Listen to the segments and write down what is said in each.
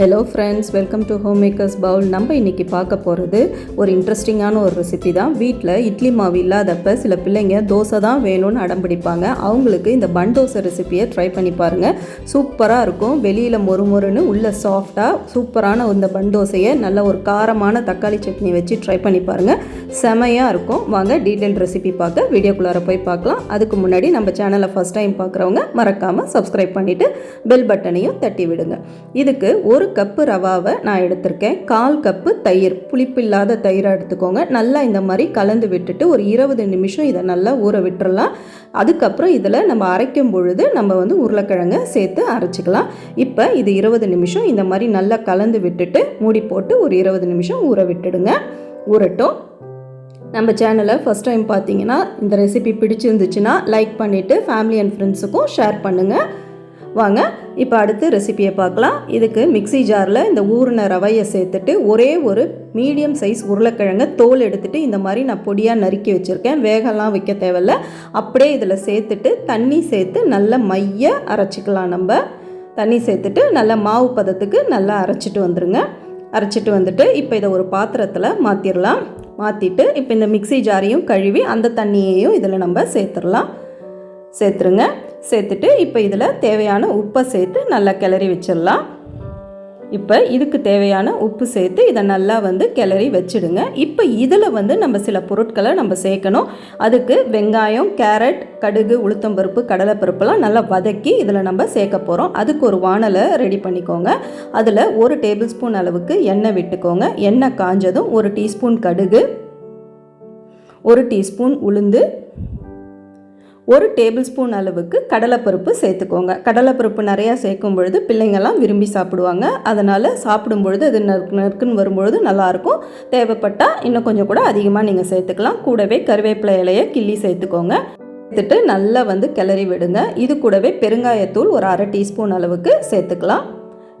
Hello friends welcome to home makers bowl நம்ம இன்றைக்கி பார்க்க போகிறது ஒரு இன்ட்ரெஸ்டிங்கான ஒரு ரெசிபி தான். வீட்டில் இட்லி மாவு இல்லாதப்ப சில பிள்ளைங்க தோசை தான் வேணும்னு அடம்பிடிப்பாங்க அவங்களுக்கு இந்த பன் தோசை ரெசிப்பியை ட்ரை பண்ணி பாருங்கள் சூப்பராக இருக்கும். வெளியில் மொறு மொறுன்னு உள்ள சாஃப்டாக சூப்பரான இந்த பன் தோசையை நல்ல ஒரு காரமான தக்காளி சட்னி வச்சு ட்ரை பண்ணி பாருங்கள் செமையாக இருக்கும். வாங்க டீட்டெயில் ரெசிபி பார்க்க வீடியோக்குள்ளார போய் பார்க்கலாம். அதுக்கு முன்னாடி நம்ம சேனலை ஃபஸ்ட் டைம் பார்க்குறவங்க மறக்காமல் சப்ஸ்கிரைப் பண்ணிவிட்டு பெல் பட்டனையும் தட்டி விடுங்க. இதுக்கு ஒரு கப்பு ரவாவை நான் எடுத்திருக்கேன். கால் கப்பு தயிர். புளிப்பில்லாத தயிரை எடுத்துக்கோங்க. நல்லா இந்த மாதிரி கலந்து விட்டுட்டு ஒரு இருபது நிமிஷம் இதை நல்லா ஊற விட்டுறலாம். அதுக்கப்புறம் இதில் நம்ம அரைக்கும் பொழுது நம்ம வந்து உருளைக்கிழங்கை சேர்த்து அரைச்சிக்கலாம். இப்போ இது இருபது நிமிஷம் இந்த மாதிரி நல்லா கலந்து விட்டுட்டு மூடி போட்டு ஒரு இருபது நிமிஷம் ஊற விட்டுடுங்க. ஊறட்டும். நம்ம சேனலை ஃபஸ்ட் டைம் பார்த்தீங்கன்னா இந்த ரெசிபி பிடிச்சிருந்துச்சுன்னா லைக் பண்ணிவிட்டு ஃபேமிலி அண்ட் ஃப்ரெண்ட்ஸுக்கும் ஷேர் பண்ணுங்கள் வாங்க இப்போ அடுத்து ரெசிபியை பார்க்கலாம். இதுக்கு மிக்ஸி ஜாரில் இந்த ஊறின ரவையை சேர்த்துட்டு ஒரே ஒரு மீடியம் சைஸ் உருளைக்கிழங்கை தோல் எடுத்துகிட்டு இந்த மாதிரி நான் பொடியாக நறுக்கி வச்சுருக்கேன். வேகலாம் வைக்க தேவையில்ல. அப்படியே இதில் சேர்த்துட்டு தண்ணி சேர்த்து நல்ல மைய அரைச்சிக்கலாம் நம்ம. தண்ணி சேர்த்துட்டு நல்ல மாவு பதத்துக்கு நல்லா அரைச்சிட்டு வந்துடுங்க அரைச்சிட்டு வந்துட்டு இப்போ இதை ஒரு பாத்திரத்தில் மாற்றிடலாம் மாற்றிட்டு இப்போ இந்த மிக்ஸி ஜாரையும் கழுவி அந்த தண்ணியையும் இதில் நம்ம சேர்த்துடலாம் சேர்த்துருங்க. சேர்த்துட்டு இப்போ இதில் தேவையான உப்பை சேர்த்து நல்லா கிளறி வச்சிடலாம். இப்போ இதுக்கு தேவையான உப்பு சேர்த்து இதை நல்லா வந்து கிளறி வச்சுடுங்க. இப்போ இதில் வந்து நம்ம சில பொருட்களை நம்ம சேர்க்கணும். அதுக்கு வெங்காயம் கேரட் கடுகு உளுத்தம்பருப்பு கடலைப்பருப்புலாம் நல்லா வதக்கி இதில் நம்ம சேர்க்க போகிறோம் அதுக்கு ஒரு வானலை ரெடி பண்ணிக்கோங்க. அதில் ஒரு டேபிள் ஸ்பூன் அளவுக்கு எண்ணெய் விட்டுக்கோங்க. எண்ணெய் காஞ்சதும் ஒரு டீஸ்பூன் கடுகு ஒரு டீஸ்பூன் உளுந்து ஒரு டேபிள் ஸ்பூன் அளவுக்கு கடலைப்பருப்பு சேர்த்துக்கோங்க. கடலைப்பருப்பு நிறையா சேர்க்கும் பொழுது பிள்ளைங்கள்லாம் விரும்பி சாப்பிடுவாங்க. அதனால் சாப்பிடும் பொழுது அது நறுக்கு நறுக்குன்னு வரும்பொழுது நல்லாயிருக்கும். தேவைப்பட்டால் இன்னும் கொஞ்சம் கூட அதிகமாக நீங்கள் சேர்த்துக்கலாம். கூடவே கருவேப்பிலை இலையை கிள்ளி சேர்த்துக்கோங்க. சேர்த்துட்டு நல்லா வந்து கிளறி விடுங்க. இது கூடவே பெருங்காயத்தூள் ஒரு அரை டீஸ்பூன் அளவுக்கு சேர்த்துக்கலாம்.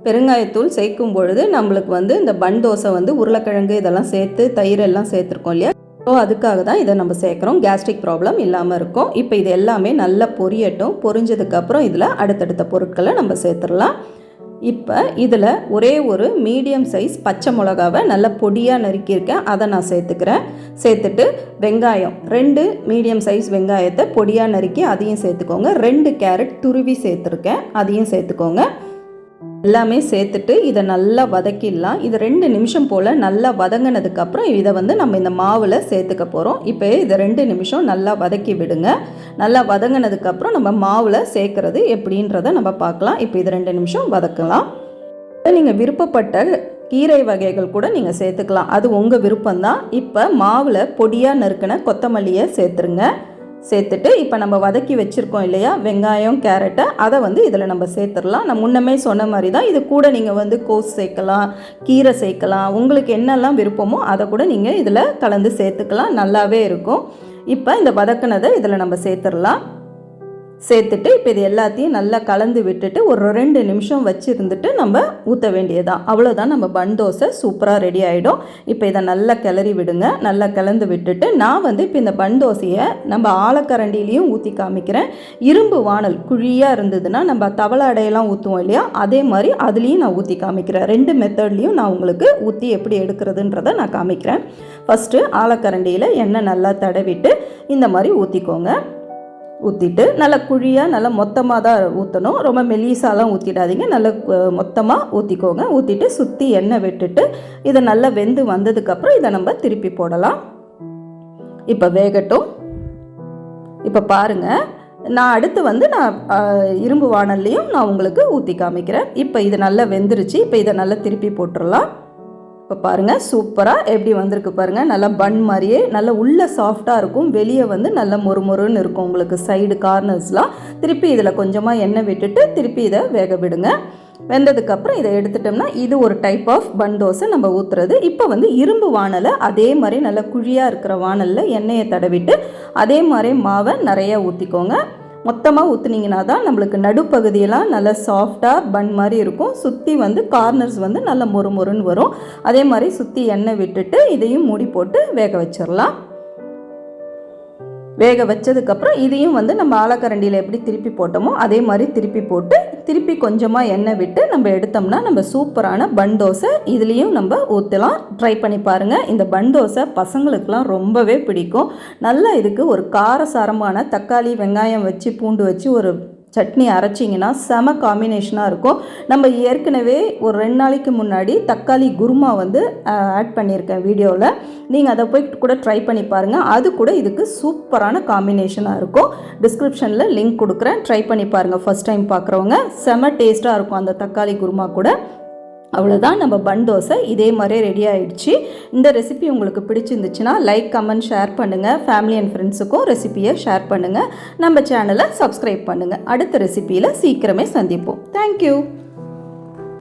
பெருங்காயத்தூள் சேர்க்கும் பொழுது நம்மளுக்கு வந்து இந்த பன் தோசை வந்து உருளைக்கிழங்கு இதெல்லாம் சேர்த்து தயிர் எல்லாம் சேர்த்துருக்கோம் இல்லையா? ஸோ அதுக்காக தான் இதை நம்ம சேர்க்குறோம். கேஸ்ட்ரிக் ப்ராப்ளம் இல்லாமல் இருக்கும். இப்போ இது எல்லாமே நல்லா பொரியட்டும். பொரிஞ்சதுக்கப்புறம் இதில் அடுத்தடுத்த பொருட்களை நம்ம சேர்த்துடலாம். இப்போ இதில் ஒரே ஒரு மீடியம் சைஸ் பச்சை மிளகாவை நல்ல பொடியாக நறுக்கியிருக்கேன். அதை நான் சேர்த்துக்கிறேன். சேர்த்துட்டு வெங்காயம் ரெண்டு மீடியம் சைஸ் வெங்காயத்தை பொடியாக நறுக்கி அதையும் சேர்த்துக்கோங்க. ரெண்டு கேரட் துருவி சேர்த்துருக்கேன். அதையும் சேர்த்துக்கோங்க. எல்லாமே சேர்த்துட்டு இதை நல்லா வதக்கிடலாம். இது ரெண்டு நிமிஷம் போல் நல்லா வதங்கினதுக்கப்புறம் இதை வந்து நம்ம இந்த மாவில் சேர்த்துக்க போகிறோம் இப்போ இதை ரெண்டு நிமிஷம் நல்லா வதக்கி விடுங்க. நல்லா வதங்கினதுக்கப்புறம் நம்ம மாவில் சேர்க்குறது எப்படின்றத நம்ம பார்க்கலாம். இப்போ இது ரெண்டு நிமிஷம் வதக்கலாம். நீங்கள் விருப்பப்பட்ட கீரை வகைகள் கூட நீங்கள் சேர்த்துக்கலாம். அது உங்கள் விருப்பம்தான். இப்போ மாவில் பொடியாக நறுக்கின கொத்தமல்லியை சேர்த்துருங்க. சேர்த்துட்டு இப்போ நம்ம வதக்கி வச்சுருக்கோம் இல்லையா? வெங்காயம் கேரட்டை அதை வந்து இதில் நம்ம சேர்த்துடலாம். நான் முன்னமே சொன்ன மாதிரி தான் இது கூட நீங்கள் வந்து கோஸ் சேர்க்கலாம் கீரை சேர்க்கலாம். உங்களுக்கு என்னெல்லாம் விருப்பமோ அதை கூட நீங்கள் இதில் கலந்து சேர்த்துக்கலாம். நல்லாவே இருக்கும். இப்போ இந்த வதக்குனதை இதில் நம்ம சேர்த்துடலாம். சேர்த்துட்டு இப்போ இது எல்லாத்தையும் நல்லா கலந்து விட்டுட்டு ஒரு ரெண்டு நிமிஷம் வச்சுருந்துட்டு நம்ம ஊற்ற வேண்டியதான் அவ்வளோதான் நம்ம பன் தோசை சூப்பராக ரெடி ஆகிடும் இப்போ இதை நல்லா கிளறி விடுங்க. நல்லா கலந்து விட்டுட்டு நான் வந்து இப்போ இந்த பன் தோசையை நம்ம ஆழக்கரண்டிலையும் ஊற்றி காமிக்கிறேன். இரும்பு வானல் குழியாக இருந்ததுன்னா நம்ம தவளை அடையெல்லாம் ஊற்றுவோம் இல்லையா? அதே மாதிரி அதுலேயும் நான் ஊற்றி காமிக்கிறேன். ரெண்டு மெத்தட்லேயும் நான் உங்களுக்கு ஊற்றி எப்படி எடுக்கிறதுன்றதை நான் காமிக்கிறேன். ஃபஸ்ட்டு ஆலக்கரண்டியில் எண்ணெய் நல்லா தடவிட்டு இந்த மாதிரி ஊற்றிக்கோங்க ஊற்றிட்டு நல்லா குழியாக நல்லா மொத்தமாக தான் ஊற்றணும் ரொம்ப மெலிசாலாம் ஊற்றிடாதீங்க நல்லா மொத்தமாக ஊற்றிக்கோங்க ஊற்றிட்டு சுற்றி எண்ணெய் விட்டுட்டு இதை நல்லா வெந்து வந்ததுக்கப்புறம் இதை நம்ம திருப்பி போடலாம். இப்போ வேகட்டும். இப்போ பாருங்கள் நான் அடுத்து வந்து நான் இரும்பு வானல்லையும் நான் உங்களுக்கு ஊற்றி காமிக்கிறேன். இப்போ இது நல்லா வெந்துருச்சு. இப்போ இதை நல்லா திருப்பி போட்டுடலாம் இப்போ பாருங்கள் சூப்பராக எப்படி வந்திருக்கு பாருங்கள் நல்லா பன் மாதிரியே நல்லா உள்ளே சாஃப்டாக இருக்கும். வெளியே வந்து நல்லா மொறு மொறுன்னு இருக்கும் உங்களுக்கு சைடு கார்னர்ஸ்லாம் திருப்பி இதில் கொஞ்சமாக எண்ணெய் விட்டுட்டு திருப்பி இதை வேக விடுங்க. வெந்ததுக்கப்புறம் இதை எடுத்துட்டோம்னா இது ஒரு டைப் ஆஃப் பன் தோசை நம்ம ஊற்றுறது இப்போ வந்து இரும்பு வானலை அதே மாதிரி நல்லா குழியாக இருக்கிற வானலில் எண்ணெயை தடவிட்டு அதே மாதிரி மாவை நிறையா ஊற்றிக்கோங்க மொத்தமாக ஊற்றுனீங்கன்னா தான் நம்மளுக்கு நடுப்பகுதியெல்லாம் நல்லா சாஃப்டாக பன் மாதிரி இருக்கும். சுற்றி வந்து கார்னர்ஸ் வந்து நல்ல மொறு மொறுன்னு வரும். அதே மாதிரி சுற்றி எண்ணெய் விட்டுட்டு இதையும் மூடி போட்டு வேக வச்சிடலாம். வேக வச்சதுக்கப்புறம் இதையும் வந்து நம்ம ஆலக்கரண்டியில் எப்படி திருப்பி போட்டோமோ அதே மாதிரி திருப்பி போட்டு திருப்பி கொஞ்சமாக எண்ணெய் விட்டு நம்ம எடுத்தோம்னா நம்ம சூப்பரான பன் தோசை இதுலேயும் நம்ம ஊற்றலாம் ட்ரை பண்ணி பாருங்கள் இந்த பன் தோசை பசங்களுக்கெலாம் ரொம்பவே பிடிக்கும். நல்லா இதுக்கு ஒரு காரசாரமான தக்காளி வெங்காயம் வச்சு பூண்டு வச்சு ஒரு சட்னி அரைச்சிங்கன்னா செம காம்பினேஷனாக இருக்கும். நம்ம ஏற்கனவே ஒரு ரெண்டு நாளைக்கு முன்னாடி தக்காளி குருமா வந்து ஆட் பண்ணியிருக்கேன் வீடியோவில் நீங்கள் அதை போய் கூட ட்ரை பண்ணி பாருங்கள் அது கூட இதுக்கு சூப்பரான காம்பினேஷனாக இருக்கும். டிஸ்கிரிப்ஷனில் லிங்க் கொடுக்குறேன். ட்ரை பண்ணி பாருங்கள் ஃபஸ்ட் டைம் பார்க்குறவங்க. செம டேஸ்ட்டாக இருக்கும் அந்த தக்காளி குருமா கூட. அவ்வளோதான் நம்ம பன் தோசை இதே மாதிரியே ரெடி ஆகிடுச்சு இந்த ரெசிபி உங்களுக்கு பிடிச்சிருந்துச்சுன்னா லைக் கமெண்ட் ஷேர் பண்ணுங்கள் ஃபேமிலி அண்ட் ஃப்ரெண்ட்ஸுக்கும் ரெசிபியை ஷேர் பண்ணுங்கள் நம்ம சேனலை சப்ஸ்கிரைப் பண்ணுங்கள் அடுத்த ரெசிபியில் சீக்கிரமே சந்திப்போம். தேங்க்யூ